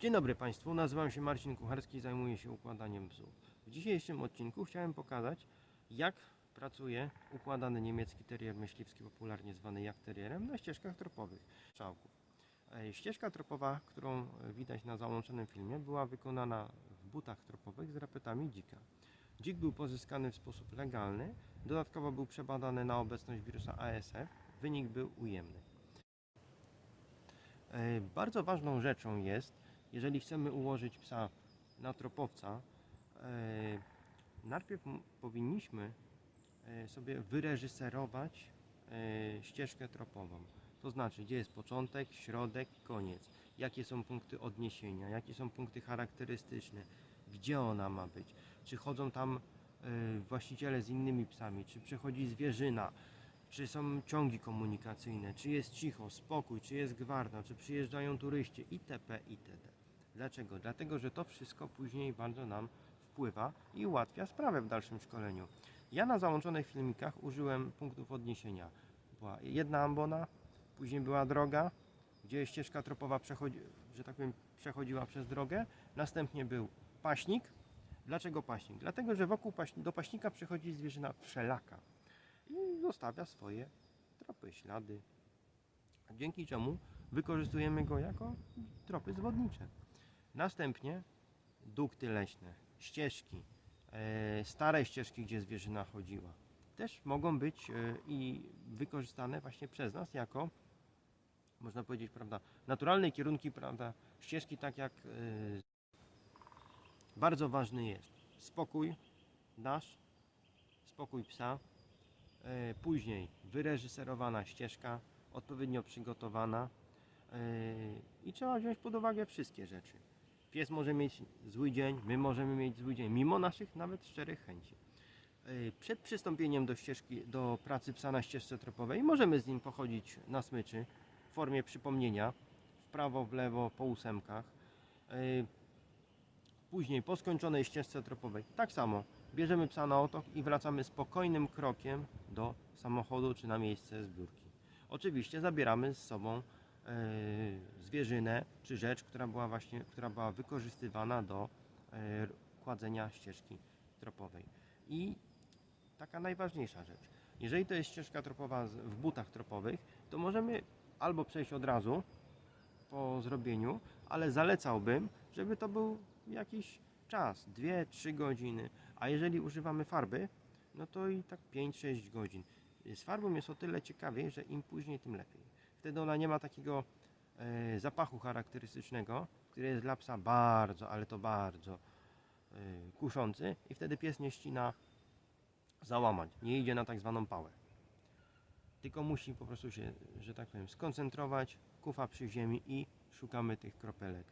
Dzień dobry Państwu, nazywam się Marcin Kucharski i zajmuję się układaniem psów. W dzisiejszym odcinku chciałem pokazać, jak pracuje układany niemiecki terrier myśliwski, popularnie zwany jagdterrierem, na ścieżkach tropowych strzałków. E, Ścieżka tropowa, którą widać na załączonym filmie, była wykonana w butach tropowych z repetami dzika. Dzik był pozyskany w sposób legalny, dodatkowo był przebadany na obecność wirusa ASF, wynik był ujemny. E, Bardzo ważną rzeczą jest, jeżeli chcemy ułożyć psa na tropowca, e, najpierw powinniśmy e, sobie wyreżyserować e, ścieżkę tropową. To znaczy, gdzie jest początek, środek, koniec. Jakie są punkty odniesienia, jakie są punkty charakterystyczne, gdzie ona ma być. Czy chodzą tam właściciele z innymi psami, czy przychodzi zwierzyna, czy są ciągi komunikacyjne, czy jest cicho, spokój, czy jest gwarda, czy przyjeżdżają turyści itp. itd. Dlaczego? Dlatego, że to wszystko później bardzo nam wpływa i ułatwia sprawę w dalszym szkoleniu. Ja na załączonych filmikach użyłem punktów odniesienia. Była jedna ambona, później była droga, gdzie ścieżka tropowa przechodzi, że tak powiem, przechodziła przez drogę. Następnie był paśnik. Dlaczego paśnik? Dlatego, że wokół do paśnika przychodzi zwierzyna wszelaka i zostawia swoje tropy, ślady. Dzięki czemu wykorzystujemy go jako tropy zwodnicze. Następnie dukty leśne, ścieżki, e, stare ścieżki, gdzie zwierzyna chodziła, też mogą być e, i wykorzystane właśnie przez nas jako, można powiedzieć, prawda, naturalne kierunki, prawda, ścieżki, tak jak e, bardzo ważny jest spokój nasz, spokój psa, później wyreżyserowana ścieżka, odpowiednio przygotowana i trzeba wziąć pod uwagę wszystkie rzeczy. Pies może mieć zły dzień, my możemy mieć zły dzień, mimo naszych nawet szczerych chęci. E, Przed przystąpieniem do ścieżki, do pracy psa na ścieżce tropowej możemy z nim pochodzić na smyczy w formie przypomnienia, w prawo, w lewo, po ósemkach. E, Później po skończonej ścieżce tropowej tak samo bierzemy psa na otok i wracamy spokojnym krokiem do samochodu czy na miejsce zbiórki. Oczywiście zabieramy z sobą zwierzynę czy rzecz, która była właśnie, która była wykorzystywana do e, kładzenia ścieżki tropowej. I taka najważniejsza rzecz. Jeżeli to jest ścieżka tropowa w butach tropowych, to możemy albo przejść od razu po zrobieniu, ale zalecałbym, żeby to był jakiś czas, 2-3 godziny. A jeżeli używamy farby, no to i tak 5-6 godzin. Z farbą jest o tyle ciekawiej, że im później, tym lepiej. Wtedy ona nie ma takiego e, zapachu charakterystycznego, który jest dla psa bardzo, ale to bardzo e, kuszący i wtedy pies nie ścina załamań, nie idzie na tak zwaną pałę. Tylko musi po prostu się, że tak powiem, skoncentrować, kufa przy ziemi i szukamy tych kropelek